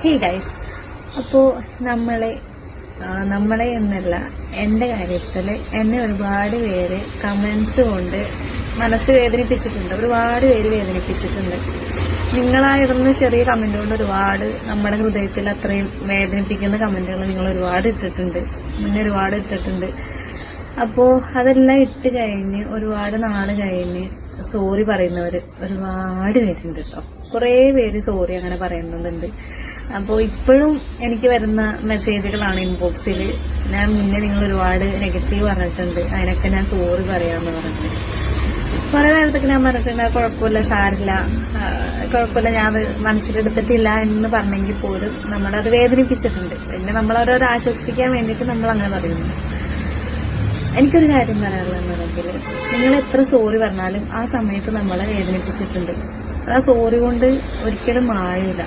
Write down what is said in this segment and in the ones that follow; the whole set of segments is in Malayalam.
ഹേ ഗൈസ് അപ്പോൾ നമ്മളെ നമ്മളെ എന്നല്ല എന്റെ കാര്യത്തിൽ എന്നെ ഒരുപാട് പേര് കമൻസ് കൊണ്ട് മനസ്സ് വേദനിപ്പിച്ചിട്ടുണ്ട്. ഒരുപാട് പേര് വേദനിപ്പിച്ചിട്ടുണ്ട്. നിങ്ങളായിരുന്ന ചെറിയ കമന്റ് കൊണ്ട് ഒരുപാട് നമ്മുടെ ഹൃദയത്തിൽ അത്രയും വേദനിപ്പിക്കുന്ന കമന്റുകൾ നിങ്ങൾ ഒരുപാട് ഇട്ടിട്ടുണ്ട്. മുന്നേ ഒരുപാട് ഇട്ടിട്ടുണ്ട്. അപ്പോൾ അതെല്ലാം ഇട്ട് കഴിഞ്ഞ് ഒരുപാട് നാൾ കഴിഞ്ഞ് സോറി പറയുന്നവർ ഒരുപാട് പേരുണ്ട് കേട്ടോ. കുറേ പേര് സോറി അങ്ങനെ പറയുന്നുണ്ട്. അപ്പോൾ ഇപ്പോഴും എനിക്ക് വരുന്ന മെസ്സേജുകളാണ് ഇൻബോക്സിൽ ഞാൻ മുന്നേ നിങ്ങൾ ഒരുപാട് നെഗറ്റീവ് പറഞ്ഞിട്ടുണ്ട്. അതിനൊക്കെ ഞാൻ സോറി പറയാമെന്ന് പറഞ്ഞിട്ടുണ്ട്. കുറെ നേരത്തൊക്കെ ഞാൻ പറഞ്ഞിട്ടുണ്ട് "ആ, കുഴപ്പമില്ല സാരില്ല. കുഴപ്പമില്ല ഞാൻ അത് മനസ്സിലെടുത്തിട്ടില്ല എന്ന് പറഞ്ഞെങ്കിൽ പോലും നമ്മളത് വേദനിപ്പിച്ചിട്ടുണ്ട്. പിന്നെ നമ്മളവരോട് ആശ്വസിപ്പിക്കാൻ വേണ്ടിയിട്ട് നമ്മൾ അങ്ങനെ പറയുന്നു. എനിക്കൊരു കാര്യം പറയാനുള്ളതെന്നുണ്ടെങ്കിൽ നിങ്ങൾ എത്ര സോറി പറഞ്ഞാലും ആ സമയത്ത് നമ്മളെ വേദനിപ്പിച്ചിട്ടുണ്ട്. ആ സോറി കൊണ്ട് ഒരിക്കലും മാറില്ല.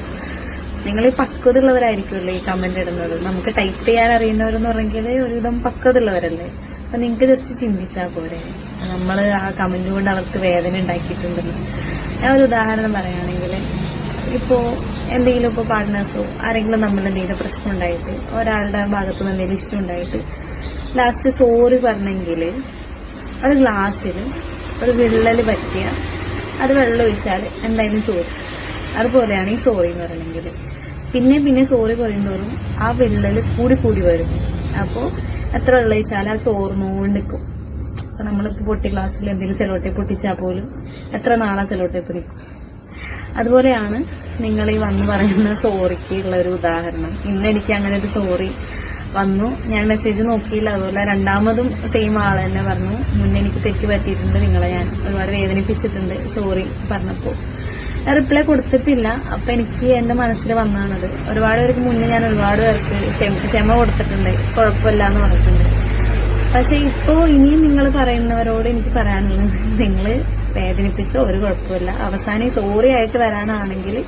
നിങ്ങൾ ഈ പക്വതുള്ളവരായിരിക്കുമല്ലോ ഈ കമന്റ് ഇടുന്നത്. നമുക്ക് ടൈപ്പ് ചെയ്യാൻ അറിയുന്നവരെന്ന് പറഞ്ഞെങ്കിൽ ഒരുവിധം പക്വതുള്ളവരല്ലേ അപ്പൊ നിങ്ങൾക്ക് ജസ്റ്റ് ചിന്തിച്ചാൽ പോരെ. നമ്മൾ ആ കമന്റ് കൊണ്ട് അവർക്ക് വേദന ഉണ്ടാക്കിയിട്ടുണ്ടെന്ന് ഞാൻ ഒരു ഉദാഹരണം പറയുകയാണെങ്കിൽ ഇപ്പോ എന്തെങ്കിലും ഇപ്പോൾ പാർട്ട്നേഴ്സോ ആരെങ്കിലും നമ്മൾ എന്തെങ്കിലും പ്രശ്നം ഉണ്ടായിട്ട് ഒരാളുടെ ഭാഗത്ത് നിന്ന് എന്തെങ്കിലും ഇഷ്യൂ ഉണ്ടായിട്ട് ലാസ്റ്റ് സോറി പറഞ്ഞെങ്കിൽ ഒരു ഗ്ലാസ്സിൽ ഒരു വിള്ളൽ പറ്റിയ അത് വെള്ളം ഒഴിച്ചാൽ എന്തായാലും ചോറും. അതുപോലെയാണ് ഈ സോറി എന്ന് പറയണമെങ്കിൽ. പിന്നെ പിന്നെ സോറി പറയുന്തോറും ആ വിള്ളൽ കൂടി കൂടി വരും. അപ്പോൾ എത്ര വെള്ളം ഒഴിച്ചാൽ ആ ചോർന്നുകൊണ്ട് നിൽക്കും അപ്പം നമ്മളിപ്പോൾ പൊട്ടി ഗ്ലാസ്സിൽ എന്തെങ്കിലും സെലോട്ടേപ്പ് പൊട്ടിച്ചാൽ പോലും എത്ര നാളാ സെലോട്ടേപ്പ് നിൽക്കും അതുപോലെയാണ് നിങ്ങൾ ഈ വന്ന് പറയുന്ന സോറിക്ക് ഉള്ള ഒരു ഉദാഹരണം. ഇന്ന് എനിക്ക് അങ്ങനെ ഒരു സോറി വന്നു. ഞാൻ മെസ്സേജ് നോക്കിയില്ല. അതുപോലെ രണ്ടാമതും സെയിം ആൾ തന്നെ പറഞ്ഞു. മുന്നേ എനിക്ക് തെറ്റ് പറ്റിയിട്ടുണ്ട്. നിങ്ങളെ ഞാൻ ഒരുപാട് വേദനിപ്പിച്ചിട്ടുണ്ട് സോറി പറഞ്ഞപ്പോൾ റിപ്ലൈ കൊടുത്തിട്ടില്ല. അപ്പൊ എനിക്ക് എന്റെ മനസ്സിൽ വന്നാണത്. ഒരുപാട് പേർക്ക് മുന്നേ ഞാൻ ഒരുപാട് പേർക്ക് ക്ഷമ- കൊടുത്തിട്ടുണ്ട്. കുഴപ്പമില്ല എന്ന് പറഞ്ഞിട്ടുണ്ട്. പക്ഷെ ഇപ്പോ ഇനിയും നിങ്ങൾ പറയുന്നവരോട് എനിക്ക് പറയാനുള്ളത് നിങ്ങൾ വേദനിപ്പിച്ചോ ഒരു കുഴപ്പമില്ല. അവസാനം സോറി ആയിട്ട് വരാനാണെങ്കിൽ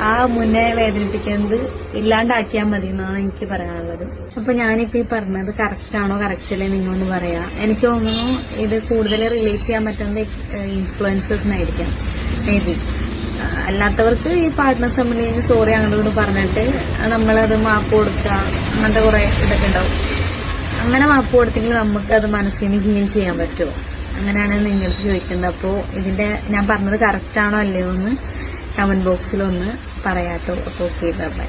ആ മുന്നേ വേദനിപ്പിക്കുന്നത് ഇല്ലാണ്ടാക്കിയാൽ മതി എന്നാണ് എനിക്ക് പറയാനുള്ളത്. അപ്പൊ ഞാനിപ്പോ ഈ പറഞ്ഞത് കറക്റ്റ് ആണോ കറക്റ്റ് അല്ലേ നിങ്ങളൊന്ന് പറയാ. എനിക്ക് തോന്നുന്നു ഇത് കൂടുതൽ റിലേറ്റ് ചെയ്യാൻ പറ്റുന്നത് ഇൻഫ്ലുവൻസേഴ്സിനായിരിക്കാം മേ ബി അല്ലാത്തവർക്ക് ഈ പാർട്ട്നേഴ്സ് തമ്മിൽ സോറി അങ്ങോട്ട് ഇങ്ങോട്ട് പറഞ്ഞിട്ട് നമ്മളത് മാപ്പ് കൊടുക്കുക അങ്ങനത്തെ കുറെ ഇതൊക്കെ ഉണ്ടാവും. അങ്ങനെ മാപ്പ് കൊടുത്തെങ്കിൽ നമുക്ക് അത് മനസ്സിന് ഹീൽ ചെയ്യാൻ പറ്റുമോ അങ്ങനെയാണ് നിങ്ങൾക്ക് ചോദിക്കുന്നത്. അപ്പോൾ ഇതിന്റെ ഞാൻ പറഞ്ഞത് കറക്റ്റ് ആണോ അല്ലയോ എന്ന് കമന്റ് ബോക്സിൽ ഒന്ന് പറയാട്ടോ. അപ്പോൾ ഓക്കെ ബൈ